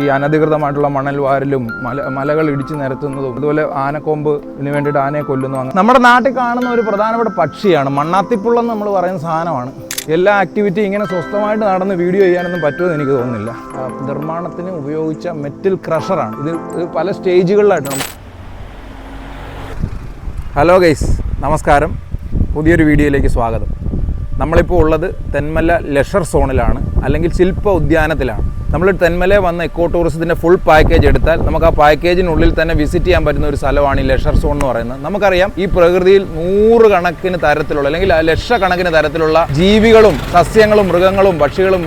ഈ അനധികൃതമായിട്ടുള്ള മണൽ വാരലും മല മലകൾ ഇടിച്ചു നിരത്തുന്നതും അതുപോലെ ആനക്കൊമ്പിന് വേണ്ടിയിട്ട് ആനയെ കൊല്ലുന്നു. അങ്ങനെ നമ്മുടെ നാട്ടിൽ കാണുന്ന ഒരു പ്രധാനപ്പെട്ട പക്ഷിയാണ് മണ്ണാത്തിപ്പുള്ളെന്ന് നമ്മൾ പറയുന്ന സാധനമാണ്. എല്ലാ ആക്ടിവിറ്റി ഇങ്ങനെ സ്വസ്ഥമായിട്ട് നടന്ന് വീഡിയോ ചെയ്യാനൊന്നും പറ്റുമെന്ന് എനിക്ക് തോന്നുന്നില്ല. നിർമ്മാണത്തിന് ഉപയോഗിച്ച മെറ്റൽ ക്രഷറാണ് ഇത് ഇത് പല സ്റ്റേജുകളിലായിട്ടാണ് ഹലോ ഗൈസ് നമസ്കാരം. പുതിയൊരു വീഡിയോയിലേക്ക് സ്വാഗതം. നമ്മളിപ്പോൾ ഉള്ളത് തെന്മല ലഷർ സോണിലാണ് അല്ലെങ്കിൽ ശില്പ ഉദ്യാനത്തിലാണ്. നമ്മൾ തെന്മല വന്ന എക്കോ ടൂറിസത്തിന്റെ ഫുൾ പാക്കേജ് എടുത്താൽ നമുക്ക് ആ പാക്കേജിനുള്ളിൽ തന്നെ വിസിറ്റ് ചെയ്യാൻ പറ്റുന്ന ഒരു സ്ഥലമാണ് ഈ ലെഷർ സോൺ എന്ന് പറയുന്നത്. നമുക്കറിയാം ഈ പ്രകൃതിയിൽ നൂറുകണക്കിന് തരത്തിലുള്ള അല്ലെങ്കിൽ ലക്ഷക്കണക്കിന് തരത്തിലുള്ള ജീവികളും സസ്യങ്ങളും മൃഗങ്ങളും പക്ഷികളും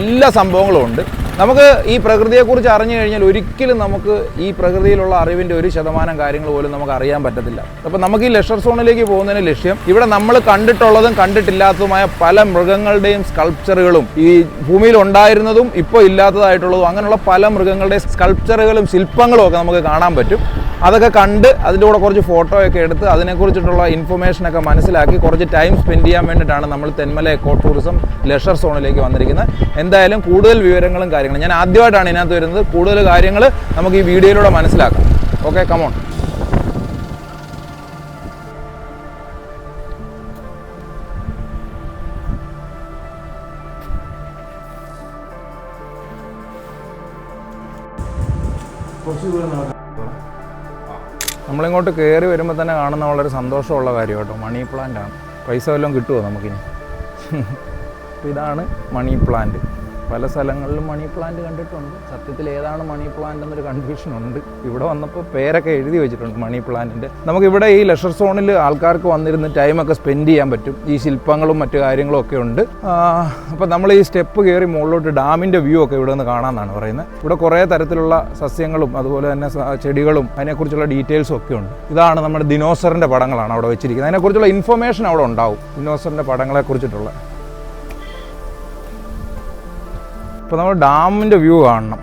എല്ലാ സംഭവങ്ങളും ഉണ്ട്. നമുക്ക് ഈ പ്രകൃതിയെക്കുറിച്ച് അറിഞ്ഞു കഴിഞ്ഞാൽ ഒരിക്കലും നമുക്ക് ഈ പ്രകൃതിയിലുള്ള അറിവിന്റെ ഒരു ശതമാനം കാര്യങ്ങൾ പോലും നമുക്ക് അറിയാൻ പറ്റത്തില്ല. അപ്പോൾ നമുക്ക് ഈ ലെഷർ സോണിലേക്ക് പോകുന്നതിന് ലക്ഷ്യം ഇവിടെ നമ്മൾ കണ്ടിട്ടുള്ളതും കണ്ടിട്ടില്ലാത്തതുമായ പല മൃഗങ്ങളുടെയും സ്കൾപ്ചറുകളും ഈ ഭൂമിയിൽ ഉണ്ടായിരുന്നതും ഇപ്പോൾ ഇല്ലാത്തതായിട്ടുള്ളതും അങ്ങനെയുള്ള പല മൃഗങ്ങളുടെ സ്കൾപ്ചറുകളും ശില്പങ്ങളും ഒക്കെ നമുക്ക് കാണാൻ പറ്റും. അതൊക്കെ കണ്ട് അതിന്റെ കൂടെ കുറച്ച് ഫോട്ടോ ഒക്കെ എടുത്ത് അതിനെക്കുറിച്ചിട്ടുള്ള ഇൻഫർമേഷനൊക്കെ മനസ്സിലാക്കി കുറച്ച് ടൈം സ്പെൻഡ് ചെയ്യാൻ വേണ്ടിയിട്ടാണ് നമ്മൾ തെന്മല എക്കോ ടൂറിസം ലെഷർ സോണിലേക്ക് വന്നിരിക്കുന്നത്. എന്തായാലും കൂടുതൽ വിവരങ്ങളും കാര്യങ്ങളും ഞാൻ ആദ്യമായിട്ടാണ് ഇതിനകത്ത് വരുന്നത്. കൂടുതൽ കാര്യങ്ങൾ നമുക്ക് ഈ വീഡിയോയിലൂടെ മനസ്സിലാക്കാം. ഓക്കെ കമോൺ നമ്മളിങ്ങോട്ട് കയറി വരുമ്പോൾ തന്നെ കാണുന്ന വളരെ സന്തോഷമുള്ള കാര്യം കേട്ടോ മണി പ്ലാന്റ് ആണ്. പൈസ വല്ലതും കിട്ടുമോ നമുക്കിനി? ഇതാണ് മണി പ്ലാന്റ് പല സ്ഥലങ്ങളിലും മണി പ്ലാന്റ് കണ്ടിട്ടുണ്ട്. സത്യത്തിൽ ഏതാണ് മണി പ്ലാന്റ് എന്നൊരു കൺഫ്യൂഷൻ ഉണ്ട്. ഇവിടെ വന്നപ്പോൾ പേരൊക്കെ എഴുതി വെച്ചിട്ടുണ്ട് മണി പ്ലാന്റിന്റെ നമുക്കിവിടെ ഈ ലെഷർ സോണിൽ ആൾക്കാർക്ക് വന്നിരുന്ന് ടൈമൊക്കെ സ്പെൻഡ് ചെയ്യാൻ പറ്റും. ഈ ശില്പങ്ങളും മറ്റു കാര്യങ്ങളും ഒക്കെ ഉണ്ട്. അപ്പോൾ നമ്മൾ ഈ സ്റ്റെപ്പ് കയറി മുകളിലോട്ട് ഡാമിന്റെ വ്യൂ ഒക്കെ ഇവിടെ നിന്ന് കാണാമെന്നാണ് പറയുന്നത്. ഇവിടെ കുറേ തരത്തിലുള്ള സസ്യങ്ങളും അതുപോലെ തന്നെ ചെടികളും അതിനെക്കുറിച്ചുള്ള ഡീറ്റെയിൽസും ഒക്കെ ഉണ്ട്. ഇതാണ് നമ്മുടെ ദിനോസറിന്റെ പടങ്ങളാണ് അവിടെ വെച്ചിരിക്കുന്നത്. അതിനെക്കുറിച്ചുള്ള ഇൻഫർമേഷൻ അവിടെ ഉണ്ടാവും. ദിനോസറിന്റെ പടങ്ങളെ ഇപ്പോൾ നമ്മൾ ഡാമിന്റെ വ്യൂ കാണണം.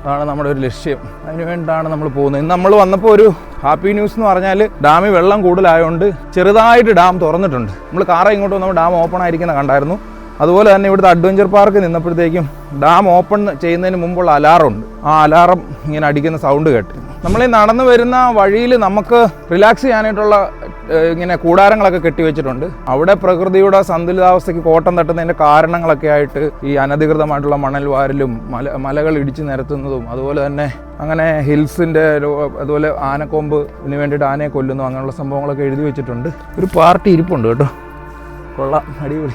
അതാണ് നമ്മുടെ ഒരു ലക്ഷ്യം. അതിന് വേണ്ടിയിട്ടാണ് നമ്മൾ പോകുന്നത്. ഇന്ന് നമ്മൾ വന്നപ്പോൾ ഒരു ഹാപ്പി ന്യൂസ് എന്ന് പറഞ്ഞാൽ ഡാമിൽ വെള്ളം കൂടുതലായതുകൊണ്ട് ചെറുതായിട്ട് ഡാം തുറന്നിട്ടുണ്ട്. നമ്മൾ കാറ ഇങ്ങോട്ട് വന്നപ്പോൾ ഡാം ഓപ്പൺ ആയിരിക്കുന്ന കണ്ടായിരുന്നു. അതുപോലെ തന്നെ ഇവിടുത്തെ അഡ്വഞ്ചർ പാർക്ക് നിന്നപ്പോഴത്തേക്കും ഡാം ഓപ്പൺ ചെയ്യുന്നതിന് മുമ്പുള്ള അലാറം ഉണ്ട് ആ അലാറം ഇങ്ങനെ അടിക്കുന്ന സൗണ്ട് കേട്ട്. നമ്മൾ ഈ നടന്നു വരുന്ന വഴിയിൽ നമുക്ക് റിലാക്സ് ചെയ്യാനായിട്ടുള്ള ഇങ്ങനെ കൂടാരങ്ങളൊക്കെ കെട്ടിവെച്ചിട്ടുണ്ട്. അവിടെ പ്രകൃതിയുടെ സന്തുലിതാവസ്ഥയ്ക്ക് കോട്ടം തട്ടുന്നതിന്റെ കാരണങ്ങളൊക്കെ ആയിട്ട് ഈ അനധികൃതമായിട്ടുള്ള മണൽ വാരലും മല മലകൾ ഇടിച്ചു നിരത്തുന്നതും അതുപോലെ തന്നെ അങ്ങനെ ഹിൽസിന്റെ അതുപോലെ ആനക്കൊമ്പിന് വേണ്ടിയിട്ട് ആനയെ കൊല്ലുന്നു അങ്ങനെയുള്ള സംഭവങ്ങളൊക്കെ എഴുതി വെച്ചിട്ടുണ്ട്. ഒരു പാർട്ടി ഇരിപ്പുണ്ട് കേട്ടോ. കൊള്ളാം അടിപൊളി.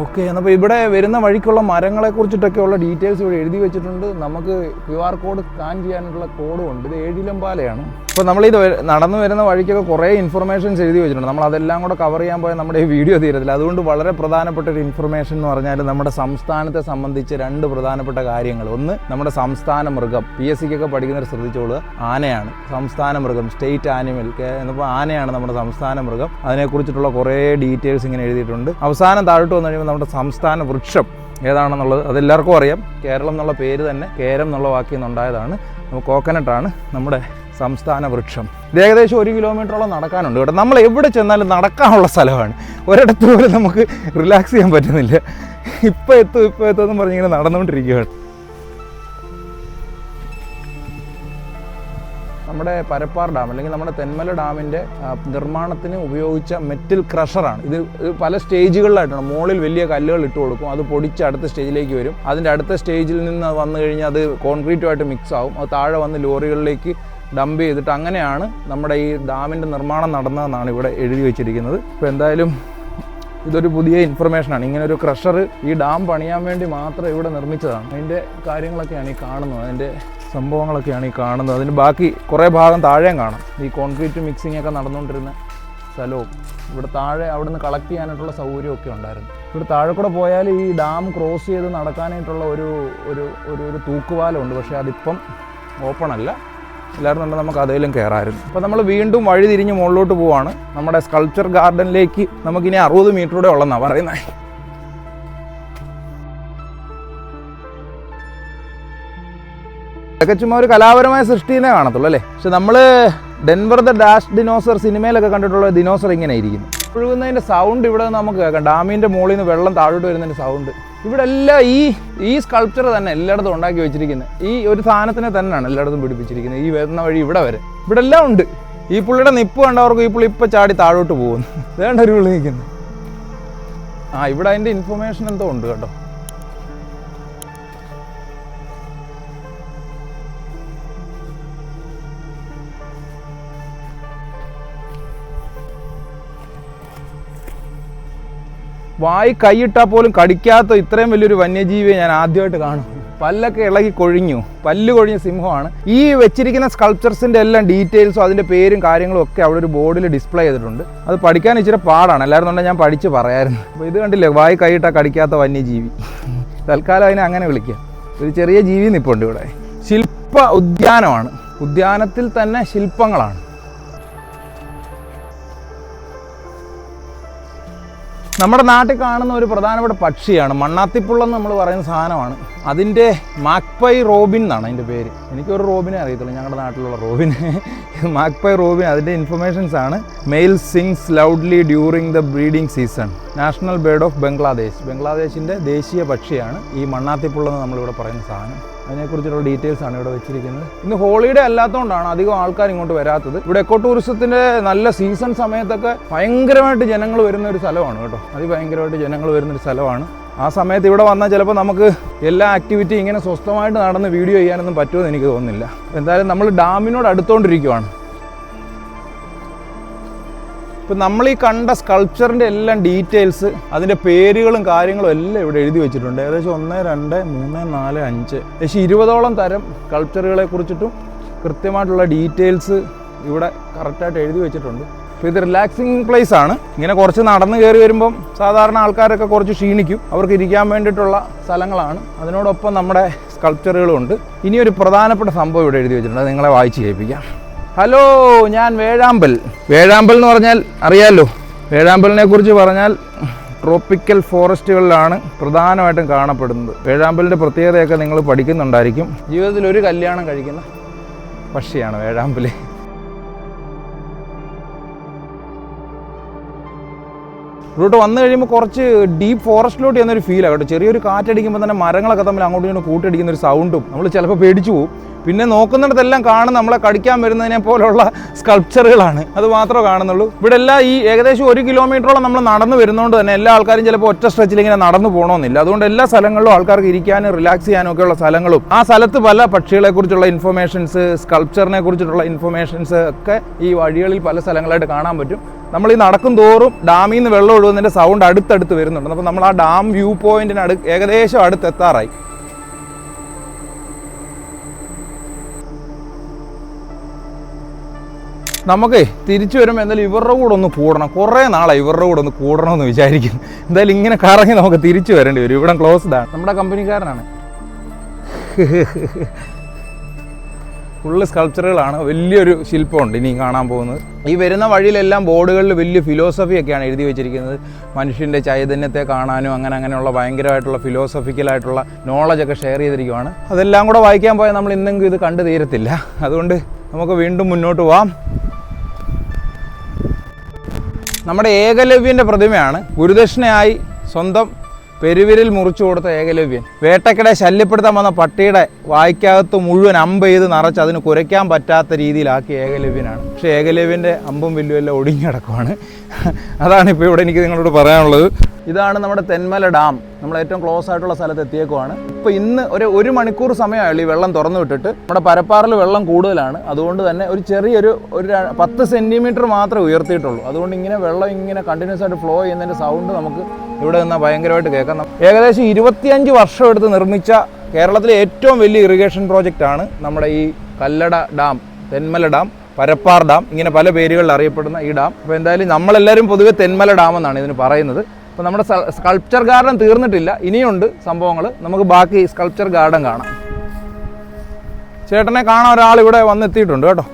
ഓക്കെ എന്നപ്പോൾ ഇവിടെ വരുന്ന വഴിക്കുള്ള മരങ്ങളെ കുറിച്ചിട്ടൊക്കെയുള്ള ഡീറ്റെയിൽസ് ഇവിടെ എഴുതി വെച്ചിട്ടുണ്ട്. നമുക്ക് ക്യു ആർ കോഡ് സ്കാൻ ചെയ്യാനുള്ള കോഡും ഉണ്ട്. ഇത് ഏഴിലമ്പാലയാണ്. അപ്പോൾ നമ്മളിത് നടന്നു വരുന്ന വഴിക്കൊക്കെ കുറേ ഇൻഫർമേഷൻസ് എഴുതി വെച്ചിട്ടുണ്ട്. നമ്മൾ അതെല്ലാം കൂടെ കവർ ചെയ്യാൻ പോയാൽ നമ്മുടെ ഈ വീഡിയോ തീരത്തില്ല. അതുകൊണ്ട് വളരെ പ്രധാനപ്പെട്ട ഒരു ഇൻഫർമേഷൻ എന്ന് പറഞ്ഞാൽ നമ്മുടെ സംസ്ഥാനത്തെ സംബന്ധിച്ച് രണ്ട് പ്രധാനപ്പെട്ട കാര്യങ്ങൾ. ഒന്ന് നമ്മുടെ സംസ്ഥാന മൃഗം. പി എസ് സിക്കൊക്കെ പഠിക്കുന്നവർ ശ്രദ്ധിച്ചോളുക. ആനയാണ് സംസ്ഥാന മൃഗം. സ്റ്റേറ്റ് ആനിമൽ എന്നപ്പോൾ ആനയാണ് നമ്മുടെ സംസ്ഥാന മൃഗം. അതിനെക്കുറിച്ചിട്ടുള്ള കുറേ ഡീറ്റെയിൽസ് ഇങ്ങനെ എഴുതിയിട്ടുണ്ട്. അവസാനം താഴോട്ട് വന്നു കഴിയുമ്പോൾ നമ്മുടെ സംസ്ഥാന വൃക്ഷം ഏതാണെന്നുള്ളത് അതെല്ലാവർക്കും അറിയാം. കേരളം എന്നുള്ള പേര് തന്നെ കേരം എന്നുള്ള വാക്കിൽ നിന്നുണ്ടായതാണ്. നമുക്ക് കോക്കനട്ടാണ് നമ്മുടെ സംസ്ഥാന വൃക്ഷം. ഇത് ഏകദേശം ഒരു കിലോമീറ്ററോളം നടക്കാനുണ്ട് കേട്ടോ. നമ്മൾ എവിടെ ചെന്നാലും നടക്കാനുള്ള സ്ഥലമാണ്. ഒരിടത്ത് പോലും നമുക്ക് റിലാക്സ് ചെയ്യാൻ പറ്റുന്നില്ല. ഇപ്പോൾ എത്തും ഇപ്പോൾ എത്തും എന്ന് പറഞ്ഞിങ്ങനെ നടന്നുകൊണ്ടിരിക്കുകയാണ്. നമ്മുടെ പരപ്പാർ ഡാം അല്ലെങ്കിൽ നമ്മുടെ തെന്മല ഡാമിന്റെ നിർമ്മാണത്തിന് ഉപയോഗിച്ച മെറ്റൽ ക്രഷറാണ് ഇത് പല സ്റ്റേജുകളിലായിട്ടാണ് മുകളിൽ വലിയ കല്ലുകൾ ഇട്ട് കൊടുക്കും അത് പൊടിച്ച് അടുത്ത സ്റ്റേജിലേക്ക് വരും. അതിന്റെ അടുത്ത സ്റ്റേജിൽ നിന്ന് വന്നു കഴിഞ്ഞാൽ അത് കോൺക്രീറ്റുമായിട്ട് മിക്സ് ആവും. അത് താഴെ വന്ന് ലോറികളിലേക്ക് ഡംപ് ചെയ്തിട്ട് അങ്ങനെയാണ് നമ്മുടെ ഈ ഡാമിന്റെ നിർമ്മാണം നടന്നതെന്നാണ് ഇവിടെ എഴുതി വെച്ചിരിക്കുന്നത്. ഇപ്പോൾ എന്തായാലും ഇതൊരു പുതിയ ഇൻഫർമേഷനാണ് ഇങ്ങനെ ഒരു ക്രഷർ ഈ ഡാം പണിയാൻ വേണ്ടി മാത്രം ഇവിടെ നിർമ്മിച്ചതാണ്. അതിന്റെ കാര്യങ്ങളൊക്കെയാണ് ഈ കാണുന്നത്. അതിന്റെ സംഭവങ്ങളൊക്കെയാണ് ഈ കാണുന്നത്. അതിന് ബാക്കി കുറേ ഭാഗം താഴെയും കാണാം. ഈ കോൺക്രീറ്റ് മിക്സിംഗ് ഒക്കെ നടന്നുകൊണ്ടിരുന്ന സ്ഥലവും ഇവിടെ താഴെ അവിടുന്ന് കളക്ട് ചെയ്യാനായിട്ടുള്ള സൗകര്യമൊക്കെ ഉണ്ടായിരുന്നു. ഇവിടെ താഴെ കൂടെ പോയാൽ ഈ ഡാം ക്രോസ് ചെയ്ത് നടക്കാനായിട്ടുള്ള ഒരു ഒരു ഒരു ഒരു തൂക്കുപാലമുണ്ട്. പക്ഷേ അതിപ്പം ഓപ്പൺ അല്ല. എല്ലാവരും തന്നെ നമുക്ക് അതേലും കയറാമായിരുന്നു. അപ്പോൾ നമ്മൾ വീണ്ടും വഴി തിരിഞ്ഞ് മുകളിലോട്ട് പോവാണ്. നമ്മുടെ സ്കൾച്ചർ ഗാർഡനിലേക്ക് നമുക്കിനി അറുപത് മീറ്ററൂടെ ഉള്ളതെന്നാണ് പറയുന്നത്. ഇതൊക്കെ ചുമ്മാ ഒരു കലാപരമായ സൃഷ്ടിനെ കാണത്തുള്ളൂ അല്ലേ? പക്ഷെ നമ്മൾ ഡെൻവർ ദ ഡാഷ് ഡിനോസർ സിനിമയിലൊക്കെ കണ്ടിട്ടുള്ള ഡിനോസർ ഇങ്ങനെ ഇരിക്കുന്നു ഒഴുകുന്നതിന്റെ സൗണ്ട് ഇവിടെ നമുക്ക് കേൾക്കാം. ഡാമിന്റെ മുകളിൽ നിന്ന് വെള്ളം താഴോട്ട് വരുന്നതിന്റെ സൗണ്ട് ഇവിടെ എല്ലാം ഈ ഈ സ്കൾപ്ചർ തന്നെ എല്ലായിടത്തും ഉണ്ടാക്കി വെച്ചിരിക്കുന്നത് ഈ ഒരു സാധനത്തിനെ തന്നെയാണ് എല്ലായിടത്തും പിടിപ്പിച്ചിരിക്കുന്നത് ഈ വരുന്ന വഴി ഇവിടെ വരെ. ഇവിടെ എല്ലാം ഉണ്ട്. ഈ പുള്ളിയുടെ നിപ്പ് കണ്ടവർക്ക് ഈ പുള്ളി ഇപ്പം ചാടി താഴോട്ട് പോകുന്നു. വേണ്ട ഒരു പുള്ളി നിൽക്കുന്നു. ആ ഇവിടെ അതിന്റെ ഇൻഫർമേഷൻ എന്തോ ഉണ്ട് കേട്ടോ. വായി കൈയിട്ടാൽ പോലും കടിക്കാത്ത ഇത്രയും വലിയൊരു വന്യജീവിയെ ഞാൻ ആദ്യമായിട്ട് കാണും. പല്ലൊക്കെ ഇളകി കൊഴിഞ്ഞു. പല്ല് കൊഴിഞ്ഞ സിംഹമാണ്. ഈ വെച്ചിരിക്കുന്ന സ്കൾപ്ചർസിന്റെ എല്ലാം ഡീറ്റെയിൽസും അതിന്റെ പേരും കാര്യങ്ങളും ഒക്കെ അവിടെ ഒരു ബോർഡിൽ ഡിസ്പ്ലേ ചെയ്തിട്ടുണ്ട്. അത് പഠിക്കാൻ ഇച്ചിരി പാടാണ്. എല്ലാവരും തന്നെ ഞാൻ പഠിച്ച് പറയായിരുന്നു. അപ്പോൾ ഇത് കണ്ടില്ലേ? വായി കൈയിട്ടാൽ കടിക്കാത്ത വന്യജീവി. തൽക്കാലം അതിനെ അങ്ങനെ വിളിക്കുക ഒരു ചെറിയ ജീവി നിപ്പുണ്ട് ഇവിടെ. ശില്പ ഉദ്യാനമാണ്. ഉദ്യാനത്തിൽ തന്നെ ശില്പങ്ങളാണ്. നമ്മുടെ നാട്ടിൽ കാണുന്ന ഒരു പ്രധാനപ്പെട്ട പക്ഷിയാണ് മണ്ണാത്തിപ്പുള്ള നമ്മൾ പറയുന്ന സാധനമാണ്. അതിന്റെ മാക്പൈ റോബിൻ എന്നാണ് അതിന്റെ പേര്. എനിക്കൊരു റോബിനെ അറിയത്തുള്ളൂ ഞങ്ങളുടെ നാട്ടിലുള്ള റോബിൻ മാക്പൈ റോബിൻ അതിന്റെ ഇൻഫർമേഷൻസ് ആണ്. Male sings loudly during the breeding season national bird of Bangladesh ബംഗ്ലാദേശിന്റെ ദേശീയ പക്ഷിയാണ് ഈ മണ്ണാത്തിപ്പുള്ളെന്ന് നമ്മളിവിടെ പറയുന്ന സാധനം. അതിനെക്കുറിച്ചുള്ള ഡീറ്റെയിൽസ് ആണ് ഇവിടെ വെച്ചിരിക്കുന്നത്. ഇന്ന് ഹോളിഡേ അല്ലാത്തതുകൊണ്ടാണ് അധികം ആൾക്കാർ ഇങ്ങോട്ട് വരാത്തത്. ഇവിടെ എക്കോ ടൂറിസത്തിന്റെ നല്ല സീസൺ സമയത്തൊക്കെ ഭയങ്കരമായിട്ട് ജനങ്ങൾ വരുന്ന ഒരു സ്ഥലമാണ് കേട്ടോ. അതിഭയങ്കരമായിട്ട് ജനങ്ങൾ വരുന്ന ഒരു സ്ഥലമാണ്. ആ സമയത്ത് ഇവിടെ വന്നാൽ ചിലപ്പോൾ നമുക്ക് എല്ലാ ആക്ടിവിറ്റി ഇങ്ങനെ സ്വസ്ഥമായിട്ട് നടന്ന് വീഡിയോ ചെയ്യാനൊന്നും പറ്റുമെന്ന് എനിക്ക് തോന്നുന്നില്ല. എന്തായാലും നമ്മൾ ഡാമിനോട് അടുത്തോണ്ടിരിക്കുവാണ്. ഇപ്പം നമ്മൾ ഈ കണ്ട സ്കൾപ്ചറിന്റെ എല്ലാം ഡീറ്റെയിൽസ് അതിന്റെ പേരുകളും കാര്യങ്ങളും എല്ലാം ഇവിടെ എഴുതി വെച്ചിട്ടുണ്ട്. ഏകദേശം ഒന്ന് രണ്ട് മൂന്ന് നാല് അഞ്ച്. ഏകദേശം ഇരുപതോളം തരം സ്കൾപ്ചറുകളെ കുറിച്ചിട്ടും കൃത്യമായിട്ടുള്ള ഡീറ്റെയിൽസ് ഇവിടെ കറക്റ്റായിട്ട് എഴുതി വെച്ചിട്ടുണ്ട്. അപ്പോൾ ഇത് റിലാക്സിങ് പ്ലേസ് ആണ്. ഇങ്ങനെ കുറച്ച് നടന്നു കയറി വരുമ്പം സാധാരണ ആൾക്കാരൊക്കെ കുറച്ച് ക്ഷീണിക്കും. അവർക്ക് ഇരിക്കാൻ വേണ്ടിയിട്ടുള്ള സ്ഥലങ്ങളാണ്. അതിനോടൊപ്പം നമ്മുടെ സ്കൾപ്ചറുകളും ഉണ്ട്. ഇനിയൊരു പ്രധാനപ്പെട്ട സംഭവം ഇവിടെ എഴുതി വെച്ചിട്ടുണ്ട്. നിങ്ങളെ വായിച്ച് കേൾപ്പിക്കാം. ഹലോ ഞാൻ വേഴാമ്പൽ. വേഴാമ്പൽ എന്ന് പറഞ്ഞാൽ അറിയാലോ വേഴാമ്പലിനെ കുറിച്ച് പറഞ്ഞാൽ ട്രോപ്പിക്കൽ ഫോറസ്റ്റുകളിലാണ് പ്രധാനമായിട്ടും കാണപ്പെടുന്നത്. വേഴാമ്പലിന്റെ പ്രത്യേകതയൊക്കെ നിങ്ങൾ പഠിക്കുന്നുണ്ടായിരിക്കും. ജീവിതത്തിൽ ഒരു കല്യാണം കഴിക്കുന്ന പക്ഷിയാണ് വേഴാമ്പൽ ഇവിടോട്ട് വന്നു കഴിയുമ്പോൾ കുറച്ച് ഡീപ്പ് ഫോറസ്റ്റിലോട്ട് ചെന്നൊരു ഫീലാണ് കേട്ടോ. ചെറിയൊരു കാറ്റടിക്കുമ്പോൾ തന്നെ മരങ്ങളൊക്കെ തമ്മിൽ അങ്ങോട്ടും ഇങ്ങോട്ടും കൂട്ടടിക്കുന്ന ഒരു സൗണ്ടും നമ്മൾ ചിലപ്പോൾ പേടിച്ചു പോകും പിന്നെ നോക്കുന്നിടത്തെല്ലാം കാണും നമ്മളെ കടിക്കാൻ വരുന്നതിനെ പോലുള്ള സ്കൾപ്ചറുകളാണ് അത് മാത്രമേ കാണുന്നുള്ളൂ. ഇവിടെ എല്ലാം ഈ ഏകദേശം ഒരു കിലോമീറ്ററോളം നമ്മൾ നടന്നു വരുന്നതുകൊണ്ട് തന്നെ എല്ലാ ആൾക്കാരും ചിലപ്പോൾ ഒറ്റ സ്ട്രെച്ചിൽ ഇങ്ങനെ നടന്നു പോകണമെന്നില്ല അതുകൊണ്ട് എല്ലാ സ്ഥലങ്ങളിലും ആൾക്കാർക്ക് ഇരിക്കാനും റിലാക്സ് ചെയ്യാനും ഒക്കെയുള്ള സ്ഥലങ്ങളും. ആ സ്ഥലത്ത് പല പക്ഷികളെ കുറിച്ചുള്ള ഇൻഫർമേഷൻസ് സ്കൾപ്ചറിനെ കുറിച്ചിട്ടുള്ള ഇൻഫർമേഷൻസ് ഒക്കെ ഈ വഴികളിൽ പല സ്ഥലങ്ങളായിട്ട് കാണാൻ പറ്റും. നമ്മൾ ഈ നടക്കും തോറും ഡാമിൽ നിന്ന് വെള്ളം ഒഴുകുന്നതിന്റെ സൗണ്ട് അടുത്തടുത്ത് വരുന്നുണ്ട്. അപ്പോൾ നമ്മൾ ആ ഡാം വ്യൂ പോയിന്റിന് അടു ഏകദേശം അടുത്തെത്താറായി. നമുക്ക് തിരിച്ചു വരുമ്പോൾ എന്തായാലും ഇവരുടെ കൂടെ ഒന്ന് കൂടണം. കുറേ നാളായി ഇവരുടെ കൂടെ ഒന്ന് കൂടണമെന്ന് വിചാരിക്കുന്നു. എന്തായാലും ഇങ്ങനെ കറങ്ങി നമുക്ക് തിരിച്ചു വരേണ്ടി വരും. ഇവിടെ ക്ലോസ്ഡ് ആണ്. നമ്മുടെ കമ്പനിക്കാരനാണ്. ഫുള്ള് സ്കൾപ്ചറുകളാണ് വലിയൊരു ശില്പമുണ്ട് ഇനി കാണാൻ പോകുന്നത്. ഈ വരുന്ന വഴിയിലെല്ലാം ബോർഡുകളിൽ വലിയ ഫിലോസഫിയൊക്കെയാണ് എഴുതി വെച്ചിരിക്കുന്നത്. മനുഷ്യന്റെ ചൈതന്യത്തെ കാണാനും അങ്ങനെ അങ്ങനെയുള്ള ഭയങ്കരമായിട്ടുള്ള ഫിലോസഫിക്കലായിട്ടുള്ള നോളജൊക്കെ ഷെയർ ചെയ്തിരിക്കുവാണ്. അതെല്ലാം കൂടെ വായിക്കാൻ പോയാൽ നമ്മൾ ഇന്നെങ്കിലും ഇത് കണ്ടു തീരത്തില്ല. അതുകൊണ്ട് നമുക്ക് വീണ്ടും മുന്നോട്ട് പോവാം. നമ്മുടെ ഏകലവ്യന്റെ പ്രതിമയാണ് ഗുരുദക്ഷിണയായി സ്വന്തം പെരുവിരൽ മുറിച്ചു കൊടുത്ത ഏകലവ്യൻ. വേട്ടക്കിടെ ശല്യപ്പെടുത്താൻ വന്ന പട്ടിയുടെ വായിക്കകത്ത് മുഴുവൻ അമ്പ് ചെയ്ത് നിറച്ച് അതിന് കുരയ്ക്കാൻ പറ്റാത്ത രീതിയിലാക്കിയ ഏകലവ്യനാണ്. പക്ഷെ ഏകലവ്യന്റെ അമ്പും വില്ലും എല്ലാം ഒടിഞ്ഞടക്കമാണ് അതാണ് ഇപ്പോൾ ഇവിടെ എനിക്ക് നിങ്ങളോട് പറയാനുള്ളത്. ഇതാണ് നമ്മുടെ തെന്മല ഡാം. നമ്മൾ ഏറ്റവും ക്ലോസ് ആയിട്ടുള്ള സ്ഥലത്ത് എത്തിയേക്കുവാണ്. ഇപ്പോൾ ഇന്ന് ഒരു ഒരു മണിക്കൂർ സമയമായുള്ളൂ ഈ വെള്ളം തുറന്നു വിട്ടിട്ട്. നമ്മുടെ പരപ്പാറിൽ വെള്ളം കൂടുതലാണ്. അതുകൊണ്ട് തന്നെ ഒരു ചെറിയൊരു ഒരു പത്ത് സെന്റിമീറ്റർ മാത്രമേ ഉയർത്തിയിട്ടുള്ളൂ. അതുകൊണ്ട് ഇങ്ങനെ വെള്ളം ഇങ്ങനെ കണ്ടിന്യൂസ് ആയിട്ട് ഫ്ലോ ചെയ്യുന്നതിന്റെ സൗണ്ട് നമുക്ക് ഇവിടെ നിന്ന് ഭയങ്കരമായിട്ട് കേൾക്കാം. ഏകദേശം ഇരുപത്തിയഞ്ച് വർഷം എടുത്ത് നിർമ്മിച്ച കേരളത്തിലെ ഏറ്റവും വലിയ ഇറിഗേഷൻ പ്രോജക്റ്റ് ആണ് നമ്മുടെ ഈ Kallada dam Thenmala dam Parappar dam. ഇങ്ങനെ പല പേരുകളിൽ അറിയപ്പെടുന്ന ഈ ഡാം. അപ്പോൾ എന്തായാലും നമ്മളെല്ലാവരും പൊതുവെ തെന്മല ഡാം എന്നാണ് ഇതിന് പറയുന്നത്. അപ്പോൾ നമ്മുടെ സ്കൾപ്ചർ ഗാർഡൻ തീർന്നിട്ടില്ല. ഇനിയുണ്ട് സംഭവങ്ങൾ നമുക്ക് ബാക്കി സ്കൾപ്ചർ ഗാർഡൻ കാണാം. ചേട്ടനെ കാണാൻ ഒരാൾ ഇവിടെ വന്നെത്തിയിട്ടുണ്ട് കേട്ടോ.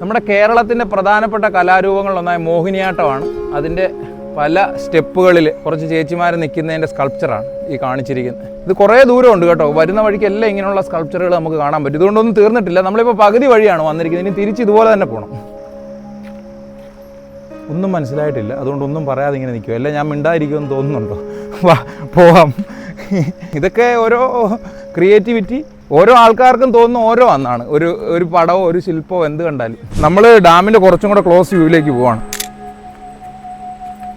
നമ്മുടെ കേരളത്തിന്റെ പ്രധാനപ്പെട്ട കലാരൂപങ്ങളിലൊന്നായ മോഹിനിയാട്ടമാണ്. അതിന്റെ പല സ്റ്റെപ്പുകളിൽ കുറച്ച് ചേച്ചിമാർ നിൽക്കുന്നതിന്റെ സ്കൾപ്ചറാണ് ഈ കാണിച്ചിരിക്കുന്നത്. ഇത് കുറേ ദൂരമുണ്ട് കേട്ടോ. വരുന്ന വഴിക്ക് എല്ലാം ഇങ്ങനെയുള്ള സ്കൾപ്ചറുകൾ നമുക്ക് കാണാൻ പറ്റും. ഇതുകൊണ്ടൊന്നും തീർന്നിട്ടില്ല. നമ്മളിപ്പോൾ പകുതി വഴിയാണ് വന്നിരിക്കുന്നത്. ഇനി തിരിച്ച് ഇതുപോലെ തന്നെ പോകണം ഒന്നും മനസ്സിലായിട്ടില്ല. അതുകൊണ്ട് ഒന്നും പറയാതെ ഇങ്ങനെ നിൽക്കും അല്ല ഞാൻ മിണ്ടായിരിക്കുമെന്ന് തോന്നുന്നുണ്ടോ? വാ പോവാം. ഇതൊക്കെ ഓരോ ക്രിയേറ്റിവിറ്റി ഓരോ ആൾക്കാർക്കും തോന്നുന്ന ഓരോ അന്നാണ്. ഒരു ഒരു പടമോ ഒരു ശില്പമോ എന്ത് കണ്ടാലും. നമ്മൾ ഡാമിന്റെ കുറച്ചും കൂടെ ക്ലോസ് വ്യൂവിലേക്ക് പോവാണ്.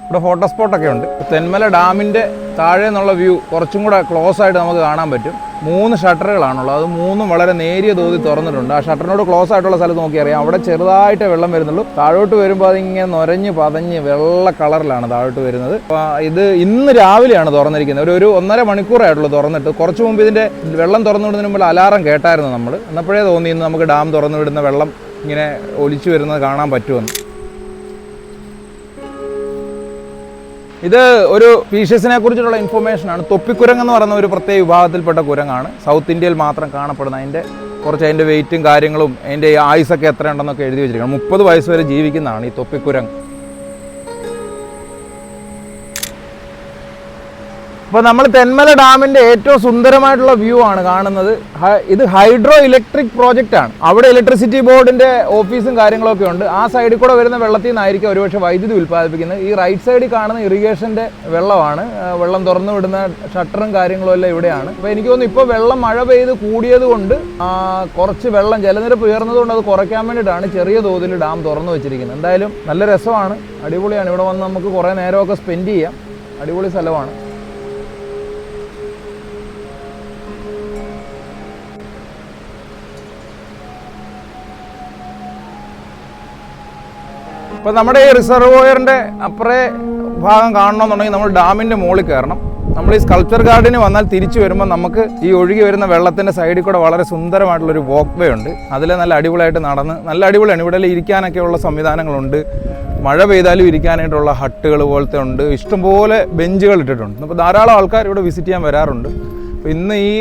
ഇവിടെ ഫോട്ടോ സ്പോട്ടൊക്കെ ഉണ്ട്. തെന്മല ഡാമിന്റെ താഴെ നിന്നുള്ള വ്യൂ കുറച്ചും കൂടെ ക്ലോസ് ആയിട്ട് നമുക്ക് കാണാൻ പറ്റും. മൂന്ന് ഷട്ടറുകളാണുള്ളത്. അത് മൂന്നും വളരെ നേരിയ തോതിൽ തുറന്നിട്ടുണ്ട്. ആ ഷട്ടറിനോട് ക്ലോസ് ആയിട്ടുള്ള സ്ഥലത്ത് നോക്കി അറിയാം അവിടെ ചെറുതായിട്ട് വെള്ളം വരുന്നുള്ളൂ. താഴോട്ട് വരുമ്പോൾ അതിങ്ങനെ നൊരഞ്ഞ് പതഞ്ഞ് വെള്ള കളറിലാണ് താഴോട്ട് വരുന്നത്. ഇത് ഇന്ന് രാവിലെയാണ് തുറന്നിരിക്കുന്നത്. ഒരു ഒരു ഒന്നര മണിക്കൂറായിട്ടുള്ളൂ തുറന്നിട്ട്. കുറച്ച് മുമ്പ് ഇതിന്റെ വെള്ളം തുറന്നു വിടുന്നതിന് മുമ്പ് അലാറം കേട്ടായിരുന്നു നമ്മൾ എന്നപ്പോഴേ തോന്നി ഇന്ന് നമുക്ക് ഡാം തുറന്നു വിടുന്ന വെള്ളം ഇങ്ങനെ ഒലിച്ചു വരുന്നത് കാണാൻ പറ്റുമെന്ന്. ഇത് ഒരു പീഷ്യസിനെ കുറിച്ചുള്ള ഇൻഫർമേഷൻ ആണ്. തൊപ്പിക്കുരങ്ങ് എന്ന് പറയുന്ന ഒരു പ്രത്യേക വിഭാഗത്തിൽപ്പെട്ട കുരങ്ങാണ്. സൗത്ത് ഇന്ത്യയിൽ മാത്രം കാണപ്പെടുന്ന അതിന്റെ കുറച്ച് അതിന്റെ വെയിറ്റും കാര്യങ്ങളും അതിന്റെ ആയുസൊക്കെ എത്ര ഉണ്ടെന്നൊക്കെ എഴുതി വെച്ചിരിക്കണം. മുപ്പത് വയസ്സ് വരെ ജീവിക്കുന്നതാണ് ഈ തൊപ്പിക്കുരങ്ങ്. അപ്പോൾ നമ്മൾ തെന്മല ഡാമിന്റെ ഏറ്റവും സുന്ദരമായിട്ടുള്ള വ്യൂ ആണ് കാണുന്നത്. ഇത് ഹൈഡ്രോ ഇലക്ട്രിക് പ്രോജക്റ്റ് ആണ്. അവിടെ ഇലക്ട്രിസിറ്റി ബോർഡിന്റെ ഓഫീസും കാര്യങ്ങളൊക്കെ ഉണ്ട്. ആ സൈഡിൽ കൂടെ വരുന്ന വെള്ളത്തിൽ നിന്നായിരിക്കും ഒരുപക്ഷെ വൈദ്യുതി ഉൽപ്പാദിപ്പിക്കുന്നത്. ഈ റൈറ്റ് സൈഡിൽ കാണുന്ന ഇറിഗേഷന്റെ വെള്ളമാണ്. വെള്ളം തുറന്നു വിടുന്ന ഷട്ടറും കാര്യങ്ങളും എല്ലാം ഇവിടെയാണ്. അപ്പോൾ എനിക്ക് തോന്നുന്നു ഇപ്പോൾ വെള്ളം മഴ പെയ്ത് കൂടിയത് കൊണ്ട് കുറച്ച് വെള്ളം ജലനിരപ്പ് ഉയർന്നതുകൊണ്ട് അത് കുറയ്ക്കാൻ വേണ്ടിയിട്ടാണ് ചെറിയ തോതിൽ ഡാം തുറന്നു വെച്ചിരിക്കുന്നത്. എന്തായാലും നല്ല രസമാണ്. അടിപൊളിയാണ്. ഇവിടെ വന്ന് നമുക്ക് കുറേ നേരമൊക്കെ സ്പെൻഡ് ചെയ്യാം. അടിപൊളി സ്ഥലമാണ്. ഇപ്പം നമ്മുടെ ഈ റിസർവോയറിന്റെ അപ്പുറേ ഭാഗം കാണണമെന്നുണ്ടെങ്കിൽ നമ്മൾ ഡാമിന്റെ മുകളിൽ കയറണം. നമ്മൾ ഈ സ്കൾപ്ചർ ഗാർഡന് വന്നാൽ തിരിച്ചു വരുമ്പോൾ നമുക്ക് ഈ ഒഴുകി വരുന്ന വെള്ളത്തിന്റെ സൈഡിൽ കൂടെ വളരെ സുന്ദരമായിട്ടുള്ളൊരു വോക്ക് വേ ഉണ്ട്. അതിൽ നല്ല അടിപൊളിയായിട്ട് നടന്ന് നല്ല അടിപൊളിയാണ്. ഇവിടെ ഇരിക്കാനൊക്കെയുള്ള സംവിധാനങ്ങളുണ്ട്. മഴ പെയ്താലും ഇരിക്കാനായിട്ടുള്ള ഹട്ടുകൾ പോലത്തെ ഉണ്ട്. ഇഷ്ടംപോലെ ബെഞ്ചുകൾ ഇട്ടിട്ടുണ്ട്. അപ്പോൾ ധാരാളം ആൾക്കാർ ഇവിടെ വിസിറ്റ് ചെയ്യാൻ വരാറുണ്ട്. അപ്പോൾ ഇന്ന് ഈ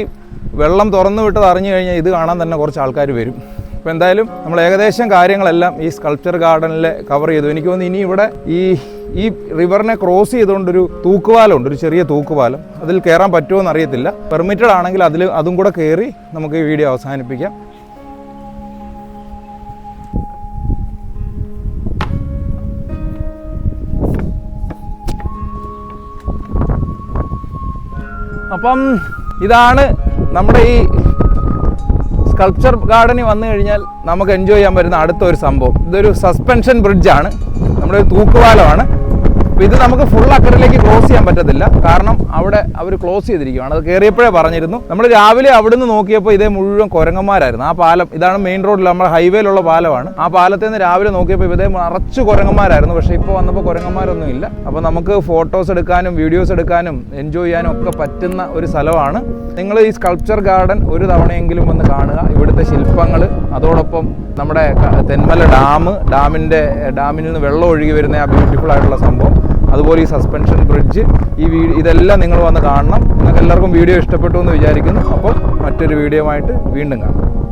വെള്ളം തുറന്നു വിട്ടത് അറിഞ്ഞു കഴിഞ്ഞാൽ ഇത് കാണാൻ തന്നെ കുറച്ച് ആൾക്കാർ വരും. അപ്പോൾ എന്തായാലും നമ്മൾ ഏകദേശം കാര്യങ്ങളെല്ലാം ഈ സ്കൾപ്ചർ ഗാർഡനിൽ കവർ ചെയ്തു. എനിക്ക് തോന്നുന്നു ഇനി ഇവിടെ ഈ ഈ റിവറിനെ ക്രോസ് ചെയ്തുകൊണ്ടൊരു തൂക്കുപാലമുണ്ട് ഒരു ചെറിയ തൂക്കുപാലം. അതിൽ കയറാൻ പറ്റുമോ എന്ന് അറിയത്തില്ല പെർമിറ്റഡ് ആണെങ്കിൽ അതിൽ അതും കൂടെ കയറി നമുക്ക് ഈ വീഡിയോ അവസാനിപ്പിക്കാം. അപ്പം ഇതാണ് നമ്മുടെ ഈ സ്കൾപ്ചർ ഗാർഡനിൽ വന്നു കഴിഞ്ഞാൽ നമുക്ക് എൻജോയ് ചെയ്യാൻ പറ്റുന്ന അടുത്തൊരു സംഭവം. ഇതൊരു സസ്പെൻഷൻ ബ്രിഡ്ജാണ് നമ്മുടെ ഒരു തൂക്കുപാലമാണ് അപ്പോൾ ഇത് നമുക്ക് ഫുൾ അക്കറിലേക്ക് ക്ലോസ് ചെയ്യാൻ പറ്റത്തില്ല. കാരണം അവിടെ അവർ ക്ലോസ് ചെയ്തിരിക്കുകയാണ് അത് കയറിയപ്പോഴേ പറഞ്ഞിരുന്നു. നമ്മൾ രാവിലെ അവിടുന്ന് നോക്കിയപ്പോൾ ഇതേ മുഴുവൻ കുരങ്ങന്മാരായിരുന്നു. ആ പാലം ഇതാണ് മെയിൻ റോഡിൽ നമ്മുടെ ഹൈവേയിലുള്ള പാലമാണ്. ആ പാലത്തിൽ നിന്ന് രാവിലെ നോക്കിയപ്പോൾ ഇതേ നിറച്ച് കുരങ്ങന്മാരായിരുന്നു. പക്ഷേ ഇപ്പോൾ വന്നപ്പോൾ കുരങ്ങന്മാരൊന്നും ഇല്ല. അപ്പോൾ നമുക്ക് ഫോട്ടോസ് എടുക്കാനും വീഡിയോസ് എടുക്കാനും എൻജോയ് ചെയ്യാനും ഒക്കെ പറ്റുന്ന ഒരു സ്ഥലമാണ്. നിങ്ങൾ ഈ സ്കൾപ്ചർ ഗാർഡൻ ഒരു തവണയെങ്കിലും വന്ന് കാണുക. ഇവിടുത്തെ ശില്പങ്ങൾ അതോടൊപ്പം നമ്മുടെ തെന്മല ഡാം ഡാമിന്റെ ഡാമിൽ നിന്ന് വെള്ളം ഒഴുകി വരുന്ന ആ ബ്യൂട്ടിഫുൾ ആയിട്ടുള്ള സംഭവം. അതുപോലെ ഈ സസ്പെൻഷൻ ബ്രിഡ്ജ് ഈ വീ ഇതെല്ലാം നിങ്ങൾ വന്ന് കാണണം. നിങ്ങൾക്ക് എല്ലാവർക്കും വീഡിയോ ഇഷ്ടപ്പെട്ടു എന്ന് വിചാരിക്കുന്നു. അപ്പോൾ മറ്റൊരു വീഡിയോ ആയിട്ട് വീണ്ടും കാണാം.